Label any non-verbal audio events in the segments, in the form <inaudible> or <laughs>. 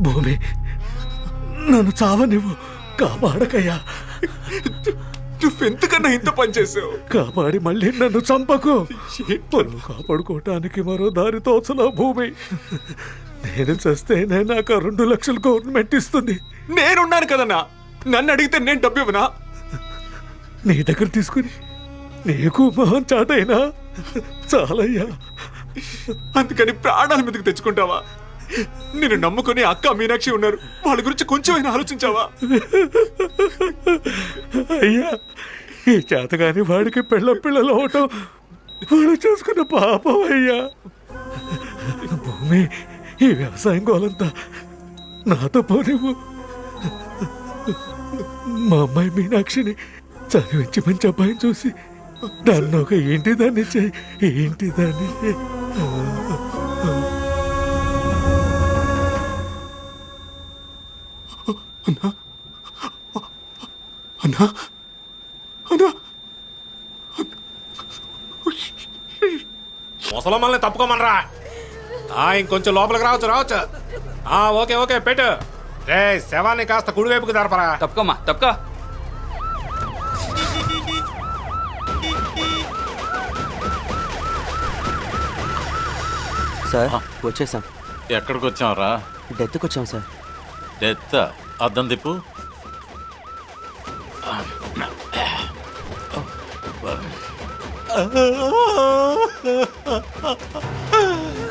భూమి నన్ను చావనివ్వు. కాపాడకయ్యా. నువ్వెంతకన్నా ఇంత పని చేసావు? కాపాడి మళ్ళీ నన్ను చంపకు. నన్ను కాపాడుకోవటానికి మరో దారి తోచలా భూమి. నేను చస్తేనే నాకు రెండు లక్షలు గవర్నమెంట్ ఇస్తుంది. నేనున్నాను కదన్నా. నన్ను అడిగితే నేను డబ్బు ఇవ్వనా నీ దగ్గర తీసుకుని నీకు మహం చాటైనా. చాలయ్యా. అందుకని ప్రాణాల మీదకి తెచ్చుకుంటావా? నేను నమ్ముకుని అక్క మీనాక్షి ఉన్నారు. వాళ్ళ గురించి కొంచెమైనా ఆలోచించావా? అయ్యా ఈ చేతగాని వాడికి పిల్ల పిల్లలు అవటం వాడు చూసుకున్న పాపం అయ్యా. భూమి ఈ వ్యవసాయం గోలంతా నాతో పోనివ్వు. మా అమ్మాయి మీనాక్షిని చదివించి మంచి అబ్బాయిని చూసి దాన్ని ఒక ఏంటి దాన్ని చెయ్యి ఏంటి దాన్ని అన్నా అన్నా ముసలమ్మల్ని తప్పుకోమనరా. ఆ ఇంకొంచెం లోపలికి రావచ్చు రావచ్చు. ఆ ఓకే ఓకే పెట్టు. రే శవాన్ని కాస్త కుడివైపుకి జరపరా. తప్పుకోమ్మా తప్పుకో. సార్. వచ్చేసాం. ఎక్కడికి వచ్చాంరా డెత్కి వచ్చాం సార్. డెత్ అద్దం తిప్పు.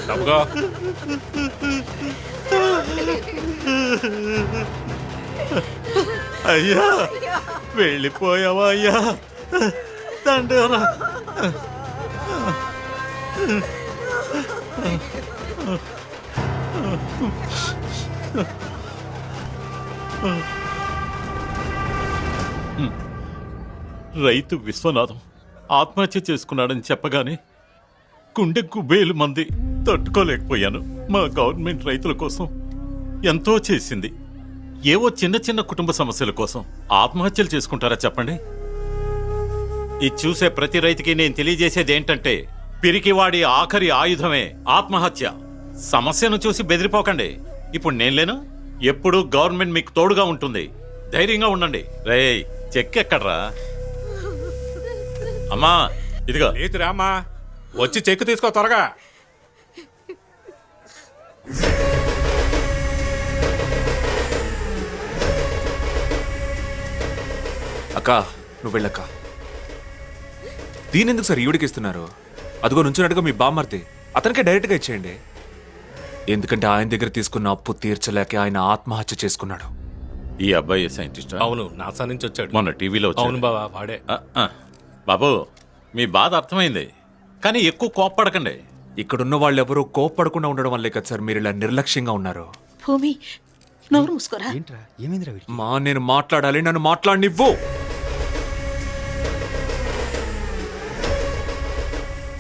తప్పుకో అయ్యా వెళ్ళిపోయావా అయ్యా? తండ్రి రైతు విశ్వనాథం ఆత్మహత్య చేసుకున్నాడని చెప్పగానే గుండె గుబేలు మంది తట్టుకోలేకపోయాను. మా గవర్నమెంట్ రైతుల కోసం ఎంతో చేసింది. ఏవో చిన్న చిన్న కుటుంబ సమస్యల కోసం ఆత్మహత్యలు చేసుకుంటారా చెప్పండి? ఇది చూసే ప్రతి రైతుకి నేను తెలియజేసేది ఏంటంటే పిరికివాడి ఆఖరి ఆయుధమే ఆత్మహత్య. సమస్యను చూసి బెదిరిపోకండి. ఇప్పుడు నేను లేను. ఎప్పుడు గవర్నమెంట్ మీకు తోడుగా ఉంటుంది. ధైర్యంగా ఉండండి. రేయ్ చెక్ ఎక్కడ్రా? అమ్మా ఇదిగో. నీతి రామ్మా వచ్చి చెక్కు తీసుకో త్వరగా. అక్క నువ్వు వెళ్ళక్క. దీనెందుకు సార్ ఈవిడికి ఇస్తున్నారు అదిగో నుంచున్నట్టుగా మీ బామ్మర్తి అతనికే డైరెక్ట్గా ఇచ్చేయండి. ఎందుకంటే ఆయన దగ్గర తీసుకున్న అప్పు తీర్చలేక ఆయన ఆత్మహత్య చేసుకున్నాడు. ఈ అబ్బాయి సైంటిస్ట్? అవును నాసా నుంచి వచ్చాడు. మొన్న టీవీలో వచ్చాడు. అవును బావా వాడే. ఆ, ఆ. బాబు మీ బాధ అర్థమైంది. కానీ ఎక్కువ కోప్పడకండి. ఇక్కడున్న వాళ్ళు ఎవరూ కోప్పడకుండా ఉండడం వల్లే కదా సార్ మీరు ఇలా నిర్లక్ష్యంగా ఉన్నారు. భూమి నోరు మూసుకోరా? ఏంట్రా ఏమైందిరా వీడికి? మా నేను మాట్లాడాలి నన్ను మాట్లాడనివ్వు.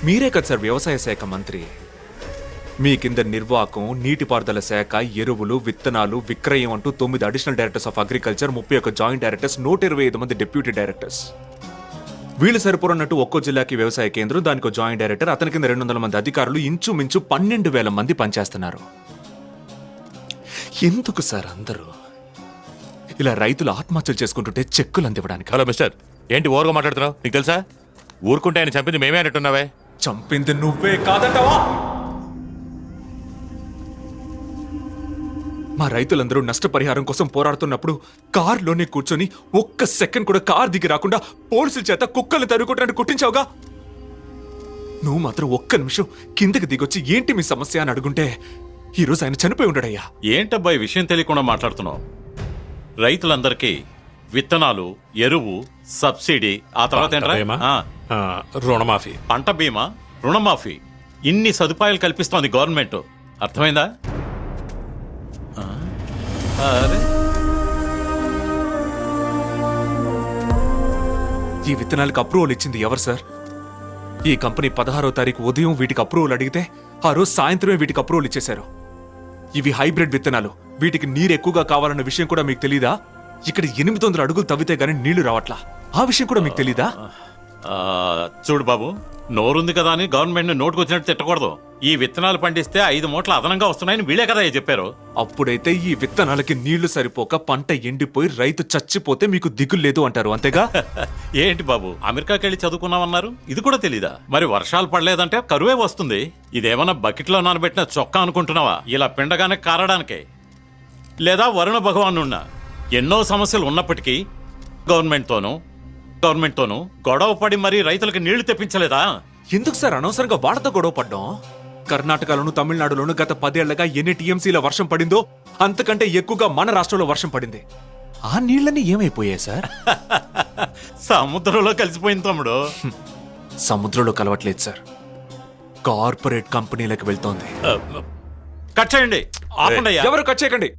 మీరే కదా సార్ వ్యవసాయ శాఖ మంత్రి. మీ కింద నిర్వాహకం నీటిపారుదల శాఖ ఎరువులు విత్తనాలు విక్రయం అంటూ తొమ్మిది అడిషనల్ డైరెక్టర్స్ ఆఫ్ అగ్రికల్చర్ ముప్పై ఒక జాయింట్ డైరెక్టర్స్ నూట ఇరవై ఐదు మంది డిప్యూటీ డైరెక్టర్స్ వీళ్ళు సరిపోరన్నట్టు ఒక్కో జిల్లాకి వ్యవసాయ కేంద్రం దానికి ఒక జాయింట్ డైరెక్టర్ అతని కింద రెండు వందల మంది అధికారులు ఇంచుమించు పన్నెండు వేల మంది పనిచేస్తున్నారు. ఎందుకు సార్ అందరూ ఇలా రైతులు ఆత్మహత్యలు చేసుకుంటుంటే చెక్కులు అందివ్వడానికి? హలో మిస్టర్ ఏంటి ఓరుగా మాట్లాడుతున్నావు? నీకు తెలుసా? ఊరుకుంటే ఆయన చంపింది మేమే అన్నట్టున్నావే. చంపింది నువ్వే కాదంటావా? మా రైతులందరూ నష్టపరిహారం కోసం పోరాడుతున్నప్పుడు కారులోనే కూర్చొని ఒక్క సెకండ్ కూడా కార్ దిగి రాకుండా పోలీసుల చేత కుక్కలు తరుకోవడానికి కుట్టించావుగా? నువ్వు మాత్రం ఒక్క నిమిషం కిందకి దిగొచ్చి ఏంటి మీ సమస్య అని అడుగుంటే ఈరోజు ఆయన చనిపోయి ఉండడయ్యా. ఏంటబ్బాయి విషయం తెలియకుండా మాట్లాడుతున్నావు? రైతులందరికీ విత్తనాలు ఎరువు సబ్సిడీ. ఆ తర్వాత ఏంట్రా? పంట బీమా? ఆ, ఆ, రుణమాఫీ. పంట బీమా రుణమాఫీ. ఇన్ని సదుపాయాలు కల్పిస్తోంది గవర్నమెంట్. అర్థమైందా? ఆ, అరే. ఈ విత్తనాలకు అప్రూవల్ ఇచ్చింది ఎవరు సార్? ఈ కంపెనీ పదహారో తారీఖు ఉదయం వీటికి అప్రూవల్ అడిగితే ఆ రోజు సాయంత్రమే వీటికి అప్రూవల్ ఇచ్చేశారు. ఇవి హైబ్రిడ్ విత్తనాలు. వీటికి నీరు ఎక్కువగా కావాలన్న విషయం కూడా మీకు తెలీదా? ఇక్కడ ఎనిమిది వందల అడుగులు తవ్వితే గానీ నీళ్ళు రావట్లా? ఆ విషయం కూడా మీకు తెలీదా? ఆ, చూడు బాబు నోరుంది కదా అని గవర్నమెంట్ నోటుకు వచ్చినట్టు తిట్టకూడదు. ఈ విత్తనాలు పండిస్తే ఐదు మూటలు అదనంగా వస్తున్నాయని వీళ్ళే కదా చెప్పారు. అప్పుడైతే ఈ విత్తనాలకి నీళ్ళు సరిపోక పంట ఎండిపోయి రైతు చచ్చిపోతే మీకు దిగులు లేదు అంటారు అంతేగా? <laughs> ఏంటి బాబు అమెరికాకి వెళ్ళి చదువుకున్నామన్నారు ఇది కూడా తెలీదా? మరి వర్షాలు పడలేదంటే కరువే వస్తుంది. ఇదేమన్నా బకెట్లో నానబెట్టిన చొక్కా అనుకుంటున్నావా? ఇలా పిండగానే కారడానికే. లేదా వరుణ భగవానున్నా ఎన్నో సమస్యలు ఉన్నప్పటికీ గవర్నమెంట్తోనూ గవర్నమెంట్తోనూ? గొడవ పడి మరీ రైతులకు నీళ్ళు తెప్పించలేదా? ఎందుకు సార్? అనవసరంగా వాడతో గొడవ పడ్డాం? కర్ణాటకలోను తమిళనాడులోను గత పదేళ్ళగా ఎన్ని టీఎంసీల వర్షం పడిందో అంతకంటే ఎక్కువగా మన రాష్ట్రంలో వర్షం పడింది. ఆ నీళ్ళని ఏమైపోయాయి సార్? <laughs> సముద్రంలో కలిసిపోయింది తమ్ముడు. సముద్రంలో కలవట్లేదు సార్. కార్పొరేట్ కంపెనీలకు వెళ్తోంది. కట్ చేయండి. ఆపండి. ఎవరు కట్ చేయకండి?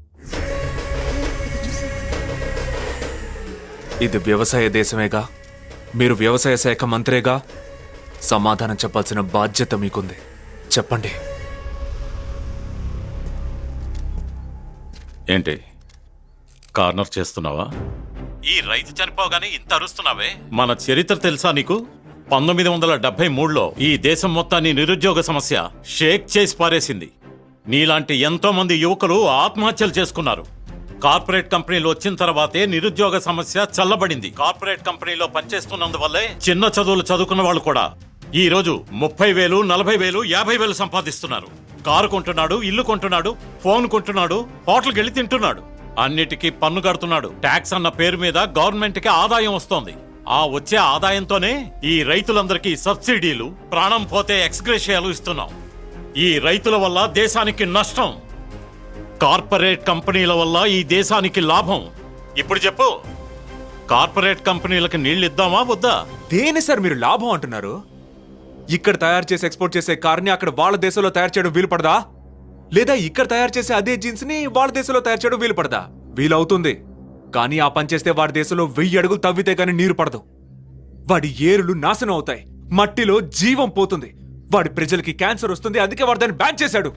ఇది వ్యవసాయ దేశమేగా? మీరు వ్యవసాయ శాఖ మంత్రేగా? సమాధానం చెప్పాల్సిన బాధ్యత మీకుంది. చెప్పండి. ఏంటి? కార్నర్ చేస్తున్నావా? ఈ రైతు చనిపోగానే ఇంత అరుస్తున్నావే? మన చరిత్ర తెలుసా నీకు? పంతొమ్మిది వందల డెబ్బై మూడులో ఈ దేశం మొత్తాన్ని నిరుద్యోగ సమస్య షేక్ చేసి పారేసింది. నీలాంటి ఎంతో మంది యువకులు ఆత్మహత్యలు చేసుకున్నారు. కార్పొరేట్ కంపెనీలు వచ్చిన తర్వాతే నిరుద్యోగ సమస్య చల్లబడింది. కార్పొరేట్ కంపెనీలో పనిచేస్తున్నందువల్లే చిన్న చదువులు చదువుకున్న వాళ్ళు కూడా ఈ రోజు ముప్పై వేలు నలభై వేలు యాభై వేలు సంపాదిస్తున్నారు. కారు కొంటున్నాడు ఇల్లు కొంటున్నాడు ఫోన్ కొంటున్నాడు హోటల్కి వెళ్ళి తింటున్నాడు. అన్నిటికీ పన్ను కడుతున్నాడు. ట్యాక్స్ అన్న పేరు మీద గవర్నమెంట్కి ఆదాయం వస్తోంది. ఆ వచ్చే ఆదాయంతోనే ఈ రైతులందరికీ సబ్సిడీలు ప్రాణం పోతే ఎక్స్గ్రేషియాలు ఇస్తున్నాం. ఈ రైతుల వల్ల దేశానికి నష్టం. కార్పొరేట్ కంపెనీల వల్ల ఈ దేశానికి లాభం. ఇప్పుడు చెప్పు. కార్పొరేట్ కంపెనీలకు నీళ్ళు ఇద్దామా వద్దా? దేని సార్ మీరు లాభం అంటున్నారు? ఇక్కడ తయారు చేసి ఎక్స్పోర్ట్ చేసే కార్ని అక్కడ వాళ్ళ దేశంలో తయారు చేయడం వీలు పడదా లేదా ఇక్కడ తయారు చేసే అదే జీన్స్ని వాళ్ళ దేశంలో తయారు చేయడం వీలు పడదా వీలవుతుంది. కానీ ఆ పని చేస్తే వాడి దేశంలో వెయ్యి అడుగులు తవ్వితే కానీ నీరు పడదు. వాడి ఏరులు నాశనం అవుతాయి. మట్టిలో జీవం పోతుంది. వాడి ప్రజలకి క్యాన్సర్ వస్తుంది అందుకే వాడు దాన్ని బ్యాన్ చేశాడు.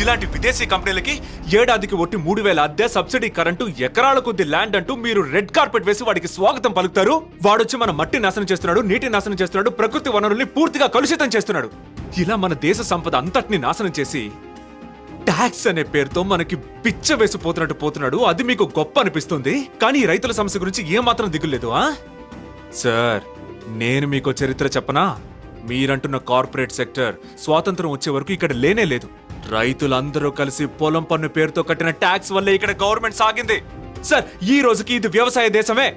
ఇలాంటి విదేశీ కంపెనీలకి ఏడాదికి ఒట్టి మూడు వేల అద్దె సబ్సిడీ కరెంటు ఎకరాల కొద్ది ల్యాండ్ అంటూ మీరు రెడ్ కార్పెట్ వేసి వాడికి స్వాగతం పలుకుతారు. వాడొచ్చి మన మట్టి నాశనం చేస్తున్నాడు నీటి నాశనం చేస్తున్నాడు ప్రకృతి వనరుల్ని పూర్తిగా కలుషితం చేస్తున్నాడు. ఇలా మన దేశ సంపద అంతటిని నాశనం చేసి ట్యాక్స్ అనే పేరుతో మనకి పిచ్చ వేసిపోతున్నట్టు పోతున్నాడు. అది మీకు గొప్ప అనిపిస్తుంది. కానీ రైతుల సమస్య గురించి ఏమాత్రం దిగులేదు సార్ నేను మీకు చరిత్ర చెప్పనా? మీరంటున్న కార్పొరేట్ సెక్టర్ స్వాతంత్రం వచ్చే వరకు ఇక్కడ లేనే లేదు. రైతులందరూ కలిసి పొలం పన్ను పేరుతో కట్టిన ట్యాక్స్ వల్లే ఇక్కడ గవర్నమెంట్ సాగింది. సార్ ఈ రోజుకి ఇది వ్యవసాయ దేశమే.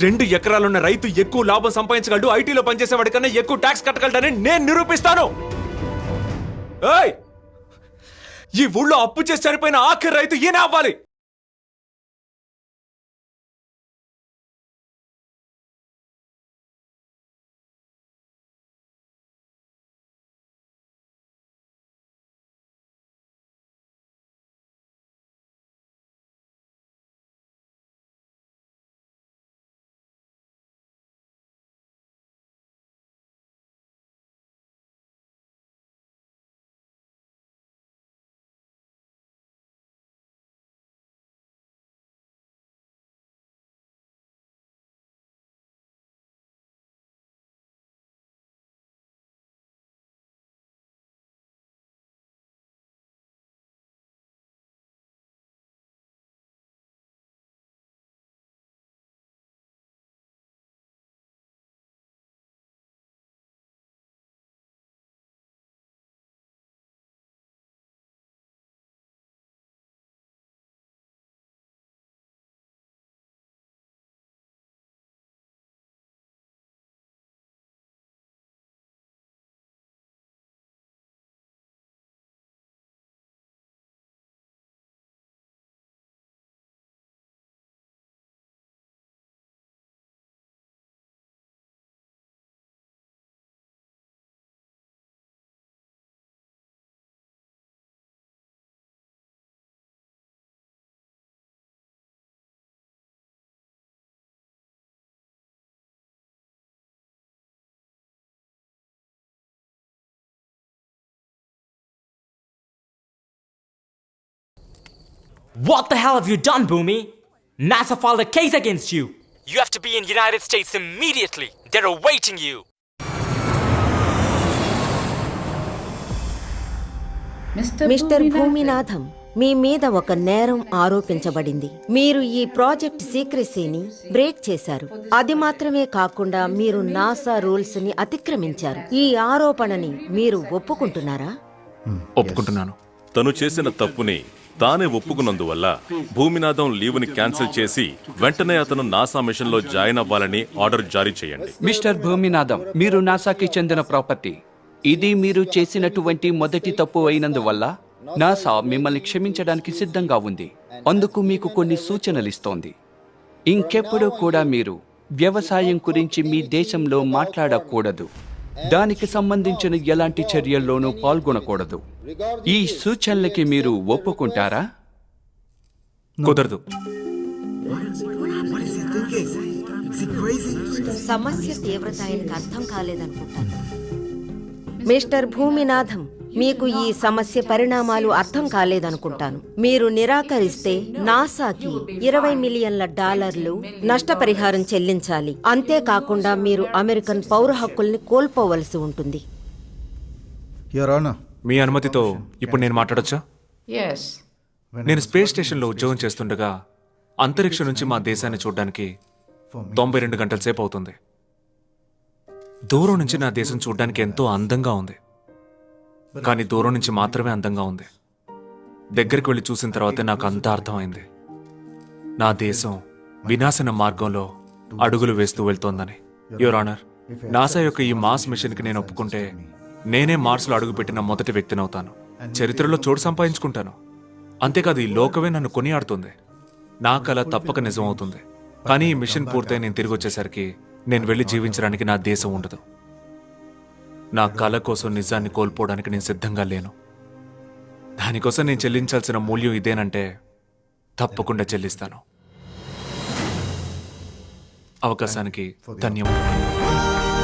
రెండు ఎకరాలున్న రైతు ఎక్కువ లాభం సంపాదించగలడు ఐటీలో పనిచేసేవాడి కన్నా ఎక్కువ ట్యాక్స్ కట్టగలడని నేను నిరూపిస్తాను. ఏయ్! ఈ ఊళ్ళో అప్పు చేసి చనిపోయిన ఆఖరి రైతు ఈయన అవ్వాలి. What the hell have you done, Boomy? NASA filed a case against you. You have to be in United States immediately. They're awaiting you. Mister Bhuminatham మీ మీద ఒక నేరం ఆరోపించబడింది మీరు ఈ ప్రాజెక్ట్ సీక్రెసీని బ్రేక్ చేశారు అది మాత్రమే కాకుండా మీరు నాసా రూల్స్ని అతిక్రమించారు ఈ ఆరోపణని మీరు ఒప్పుకుంటున్నారా ఒప్పుకుంటున్నాను తను చేసిన తప్పుని తానే ఒప్పుకున్నందువల్ల భూమినాథం లీవుని క్యాన్సిల్ చేసి వెంటనే అతను నాసా మిషన్లో జాయిన్ అవ్వాలని ఆర్డర్ జారీ చేయండి. మిస్టర్ భూమినాథం మీరు నాసాకి చెందిన ప్రాపర్టీ. ఇది మీరు చేసినటువంటి మొదటి తప్పు అయినందువల్ల నాసా మిమ్మల్ని క్షమించడానికి సిద్ధంగా ఉంది. అందుకు మీకు కొన్ని సూచనలు ఇస్తోంది. ఇంకెప్పుడూ కూడా మీరు వ్యవసాయం గురించి మీ దేశంలో మాట్లాడకూడదు. దానికి సంబంధించిన ఎలాంటి చర్యల్లోనూ పాల్గొనకూడదు. ఈ సూచనలకి మీరు ఒప్పుకుంటారా? కుదరదు. సమస్య తీవ్రత ఆయనకు అర్థం కాలేదనుకుంటాను. మిస్టర్ భూమినాథం మీకు ఈ సమస్య పరిణామాలు అర్థం కాలేదనుకుంటాను. మీరు నిరాకరిస్తే నాసాకి ఇరవై మిలియన్ల డాలర్లు నష్టపరిహారం చెల్లించాలి. అంతేకాకుండా మీరు అమెరికన్ పౌర హక్కుల్ని కోల్పోవలసి ఉంటుంది. మీ అనుమతితో ఇప్పుడు నేను మాట్లాడొచ్చా? నేను స్పేస్ స్టేషన్లో ఉద్యోగం చేస్తుండగా అంతరిక్షం నుంచి మా దేశాన్ని చూడడానికి తొంభై రెండు గంటల సేపు అవుతుంది. దూరం నుంచి నా దేశం చూడడానికి ఎంతో అందంగా ఉంది. కానీ దూరం నుంచి మాత్రమే అందంగా ఉంది. దగ్గరికి వెళ్ళి చూసిన తర్వాతే నాకు అంతా అర్థమైంది. నా దేశం వినాశన మార్గంలో అడుగులు వేస్తూ వెళ్తోందని. యువర్ ఆనర్ నాసా యొక్క ఈ మాస్ మిషన్కి నేను ఒప్పుకుంటే నేనే మార్స్లో అడుగుపెట్టిన మొదటి వ్యక్తినవుతాను. చరిత్రలో చోటు సంపాదించుకుంటాను. అంతేకాదు ఈ లోకమే నన్ను కొనియాడుతుంది. నా కళ తప్పక నిజమవుతుంది. కానీ ఈ మిషన్ పూర్తయి నేను తిరిగి వచ్చేసరికి నేను వెళ్ళి జీవించడానికి నా దేశం ఉండదు. నా కళ కోసం నిజాన్ని కోల్పోవడానికి నేను సిద్ధంగా లేను. దానికోసం నేను చెల్లించాల్సిన మూల్యం ఇదేనంటే తప్పకుండా చెల్లిస్తాను. అవకాశానికి ధన్యవాదాలు.